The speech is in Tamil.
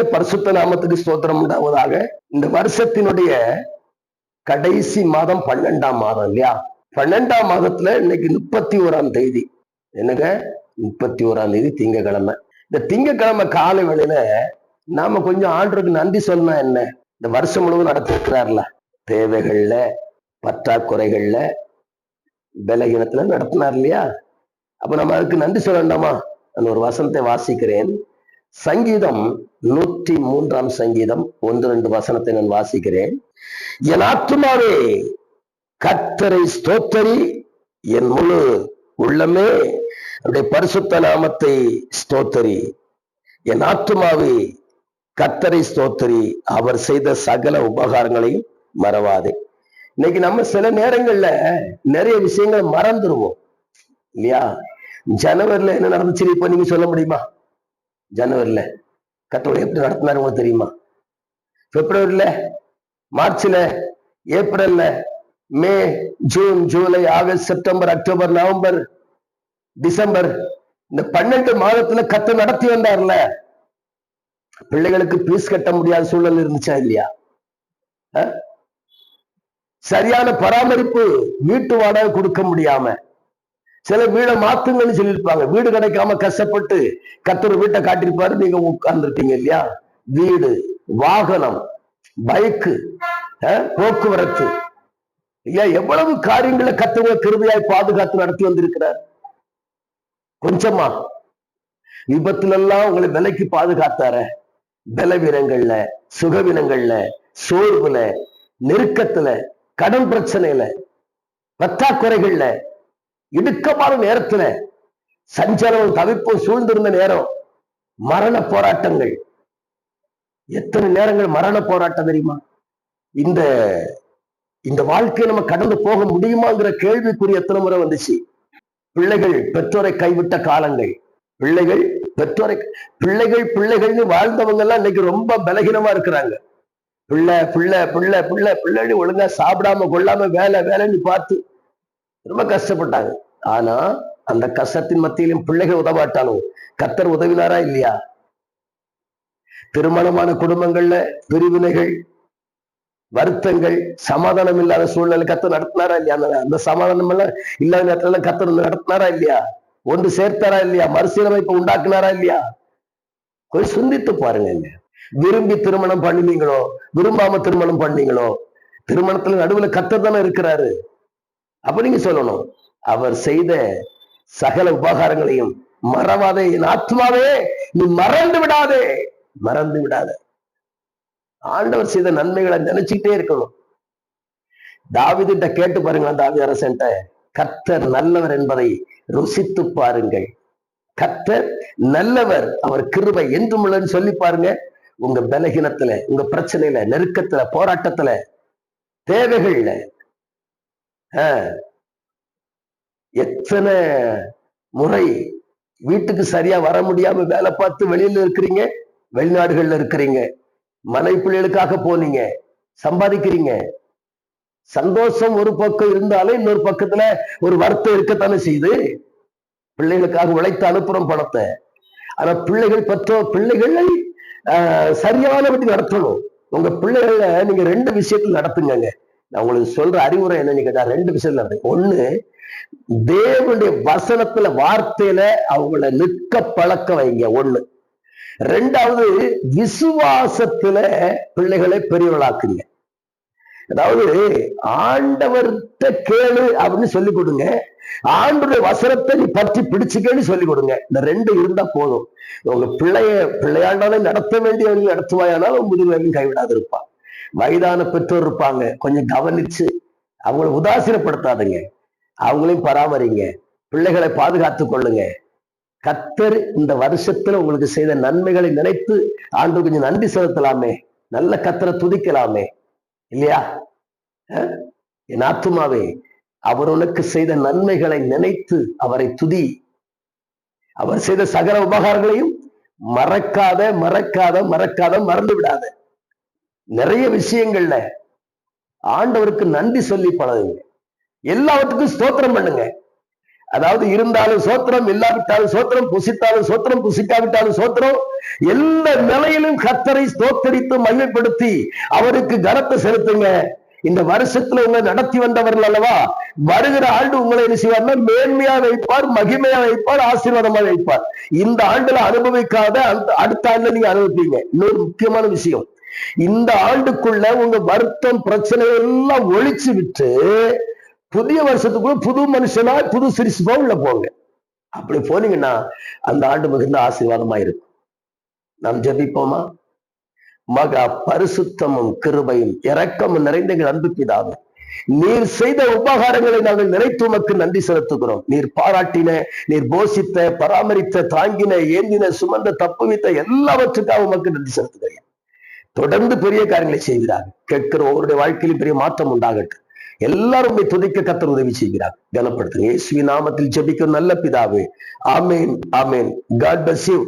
கர்த்தருடைய பரிசுத்த நாமத்துக்கு ஸ்தோத்திரம் உண்டாவதாக. இந்த வருஷத்தினுடைய கடைசி மாதம் பன்னெண்டாம் மாதம் இல்லையா? பன்னெண்டாம் மாதத்துல இன்னைக்கு முப்பத்தி ஓராம் தேதி. என்னங்க? முப்பத்தி ஓராம் தேதி திங்கக்கிழமை. இந்த திங்கக்கிழமை காலை வேளையில நாம கொஞ்சம் ஆண்டருக்கு நன்றி சொல்லணும் என்ன? இந்த வருஷம் முழுவதும் நடத்திருக்கிறார்ல. தேவைகள்ல பற்றாக்குறைகள்ல பலகீனத்துல நடத்தினார் இல்லையா? அப்ப நம்ம அதுக்கு நன்றி சொல்ல வேண்டாமா நான் ஒரு வசனத்தை வாசிக்கிறேன். சங்கீதம் நூற்றி மூன்றாம் சங்கீதம் ஒன்று ரெண்டு வசனத்தை நான் வாசிக்கிறேன். என் ஆத்மாவே கத்தரை ஸ்தோத்தரி என் முழு உள்ளமே அவருடைய பரிசுத்த நாமத்தை ஸ்தோத்தரி. என் ஆத்மாவே கத்தரை ஸ்தோத்தரி அவர் செய்த சகல உபகாரங்களையும் மறவாதே. இன்னைக்கு நம்ம சில நேரங்கள்ல நிறைய விஷயங்களை மறந்துருவோம். இல்லையா? ஜனவரில என்ன நடந்துச்சு இப்ப நீங்க சொல்ல முடியுமா? ஜனவரில. கத்தோடு எப்படி நடத்தினார் உங்களுக்கு தெரியுமா? பிப்ரவரியில் மார்ச்ல ஏப்ரல்ல May June July August September October November December இந்த பன்னெண்டு மாதத்துல கத்த நடத்தி வந்தார்ல. பிள்ளைகளுக்கு பீஸ் கட்ட முடியாத சூழல் இருந்துச்சா இல்லையா? சரியான பராமரிப்பு வீட்டு வாடகை கொடுக்க முடியாம. சில வீடை மாத்துங்கன்னு சொல்லியிருப்பாங்க. வீடு கிடைக்காம கஷ்டப்பட்டு கத்தர் வீட்டை காட்டியிருப்பாரு. நீங்க உட்கார்ந்துருப்பீங்க இல்லையா? வீடு வாகனம் பைக்கு போக்குவரத்து. ஐயா எவ்வளவு காரியங்களை கத்துவ கிருபையாய் பாதுகாத்து நடத்தி வந்திருக்கிறார். கொஞ்சமா. விபத்துல எல்லாம் உங்களை விலைக்கு பாதுகாத்தார. பலவீனங்கள்ல சுகவீனங்கள்ல சோர்வுல நெருக்கத்துல கடன் பிரச்சனையில பற்றாக்குறைகள்ல இடுக்கமான நேரத்துல சஞ்சலம் தவிப்பும் சூழ்ந்திருந்த நேரம் மரண போராட்டங்கள். எத்தனை நேரங்கள் மரண போராட்டம் தெரியுமா? இந்த இந்த வாழ்க்கையை நம்ம கடந்து போக முடியுமாங்கிற கேள்விக்குறி எத்தனை முறை வந்துச்சு. பிள்ளைகள் பெற்றோரை கைவிட்ட காலங்கள். பிள்ளைகள் பெற்றோரை பிள்ளைகள் பிள்ளைகள்னு வாழ்ந்தவங்க எல்லாம் இன்னைக்கு ரொம்ப பலகீனமா இருக்கிறாங்க. பிள்ளை பிள்ளை பிள்ளை பிள்ளை பிள்ளைன்னு ஒழுங்கா சாப்பிடாம கொள்ளாம வேலை வேலைன்னு பார்த்து ரொம்ப கஷ்டப்பட்டாங்க. ஆனா அந்த கஷ்டத்தின் மத்தியிலும் பிள்ளைகள் உதவாட்டாலும் கத்தர் உதவினாரா இல்லையா? திருமணமான குடும்பங்கள்ல பிரிவினைகள் வருத்தங்கள் சமாதானம் இல்லாத சூழ்நிலை கத்த நடத்தினாரா இல்லையா? அந்த- சமாதானம் எல்லாம் இல்லாத நேரத்துல எல்லாம் கத்தர் நடத்தினாரா இல்லையா? ஒன்று சேர்த்தாரா இல்லையா? மறுசீரமைப்பு உண்டாக்குனாரா இல்லையா? கொஞ்சம் சிந்தித்து பாருங்க இல்லையா விரும்பி திருமணம் பண்ணினீங்களோ விரும்பாம திருமணம் பண்ணீங்களோ திருமணத்துல நடுவுல கத்தர் தானே இருக்கிறாரு. அப்ப நீங்க சொல்லணும். அவர் செய்த சகல உபகாரங்களையும் மறவாதே. என் ஆத்மாவே நீ மறந்து விடாதே. மறந்து விடாத. ஆண்டவர் செய்த நன்மைகளை நினைச்சுக்கிட்டே இருக்கணும். தாவிதிட்ட கேட்டு பாருங்களேன் தாவி அரசன்ட்ட. கர்த்தர் நல்லவர் என்பதை ருசித்து பாருங்கள். கர்த்தர் நல்லவர் அவர் கிருபை என்றும் உள்ளன்னு சொல்லி பாருங்க உங்க பலகீனத்துல உங்க பிரச்சனையில நெருக்கத்துல போராட்டத்துல தேவைகள்ல எத்தனை முறை வீட்டுக்கு சரியா வர முடியாம வேலை பார்த்து வெளியில இருக்கிறீங்க? வெளிநாடுகள்ல இருக்கிறீங்க. மலை பிள்ளைகளுக்காக போனீங்க. சம்பாதிக்கிறீங்க. சந்தோஷம் ஒரு பக்கம் இருந்தாலும் இன்னொரு பக்கத்துல ஒரு வருத்தம் இருக்கத்தானே செய்யுது? பிள்ளைகளுக்காக உழைத்து அனுப்புறோம் பணத்தை. ஆனா பிள்ளைகள் பெற்றோர் பிள்ளைகளை ஆஹ், சரியானபடி நடத்தணும். உங்க பிள்ளைகள நீங்க ரெண்டு விஷயத்துல நடத்துங்க நான் உங்களுக்கு சொல்ற அறிவுரை என்னன்னு கேட்டா ரெண்டு விஷயத்துல இருக்கு ஒண்ணு தேவனுடைய வசனத்துல வார்த்தையில அவங்கள நிற்க பழக்க வைங்க. ஒண்ணு. ரெண்டாவது விசுவாசத்துல பிள்ளைகளை பெரியவளாக்குங்க அதாவது ஆண்டவர்கிட்ட கேளு அப்படின்னு சொல்லி கொடுங்க. ஆண்டுடைய வசனத்தை நீ பற்றி பிடிச்சுக்கன்னு சொல்லி கொடுங்க. இந்த ரெண்டு இருந்தா போதும். உங்க பிள்ளைய பிள்ளையாண்டாலும் நடத்த வேண்டியவங்க நடத்துவாயானாலும் முதிர்வரையும் கைவிடாது இருப்பான் வயதான பெற்றோர் இருப்பாங்க. கொஞ்சம் கவனிச்சு அவங்கள உதாசீனப்படுத்தாதுங்க. அவங்களையும் பராமரிங்க. பிள்ளைகளை பாதுகாத்து கொள்ளுங்க. கத்தர் இந்த வருஷத்துல உங்களுக்கு செய்த நன்மைகளை நினைத்து ஆண்டு கொஞ்சம் நன்றி செலுத்தலாமே. நல்ல கத்தரை துதிக்கலாமே. இல்லையா? அஹ்? என் ஆத்துமாவே அவர் உனக்கு செய்த நன்மைகளை நினைத்து அவரை துதி. அவர் செய்த சகல உபகாரங்களையும் மறக்காத மறக்காத மறக்காத மறந்து விடாத நிறைய விஷயங்கள்ல ஆண்டவருக்கு நன்றி சொல்லி பழகுங்க. எல்லாவற்றுக்கும் ஸ்தோத்திரம் பண்ணுங்க. அதாவது இருந்தாலும் சோத்திரம் இல்லாவிட்டாலும் சோத்திரம் புசித்தாலும் சோத்திரம் புசிக்காவிட்டாலும் சோத்திரம் எல்லா நிலையிலும் கத்தரை ஸ்தோத்தரித்து மையப்படுத்தி அவருக்கு கனத்தை செலுத்துங்க. இந்த வருஷத்துல உங்களை நடத்தி வந்தவர்கள் அல்லவா? வருகிற ஆண்டு உங்களை என்ன செய்வார்னா மேன்மையா வைப்பார் மகிமையா வைப்பார் ஆசீர்வாதமா வைப்பார். இந்த ஆண்டுல அனுபவிக்காத அடுத்த ஆண்டுல நீங்க அனுபவிப்பீங்க. இன்னொரு முக்கியமான விஷயம். இந்த ஆண்டுக்குள்ள உங்க வருத்தம் பிரச்சனை எல்லாம் ஒழிச்சு விட்டு புதிய வருஷத்துக்குள்ள புது மனுஷனா புது சிரிசுப்பா உள்ள போங்க. அப்படி போனீங்கன்னா அந்த ஆண்டு மிகுந்த ஆசீர்வாதமா இருக்கும். நாம் ஜபிப்போமா? மகா பரிசுத்தமும் கிருபையும் இறக்கமும் நிறைந்த எங்கள் அன்பு பிதாவே நீர் செய்த உபகாரங்களை நாங்கள் நினைத்து உமக்கு நன்றி செலுத்துகிறோம். நீர் பாராட்டின நீர் போஷித்த பராமரித்த தாங்கின ஏந்தின சுமந்த தப்புவித்த எல்லாவற்றுக்காக உமக்கு நன்றி செலுத்துகிறேன். தொடர்ந்து பெரிய காரியங்களை செய்கிறார். கேட்கிற ஒவ்வொருடைய வாழ்க்கையிலும் பெரிய மாற்றம் உண்டாகட்டும். எல்லாரும் துதைக்க துதிக்க கத்தர் உதவி செய்கிறார். கனப்படுத்துங்க. இயேசுவின் நாமத்தில் ஜெபிக்கும் நல்ல பிதாவே. ஆமேன். ஆமேன். God bless you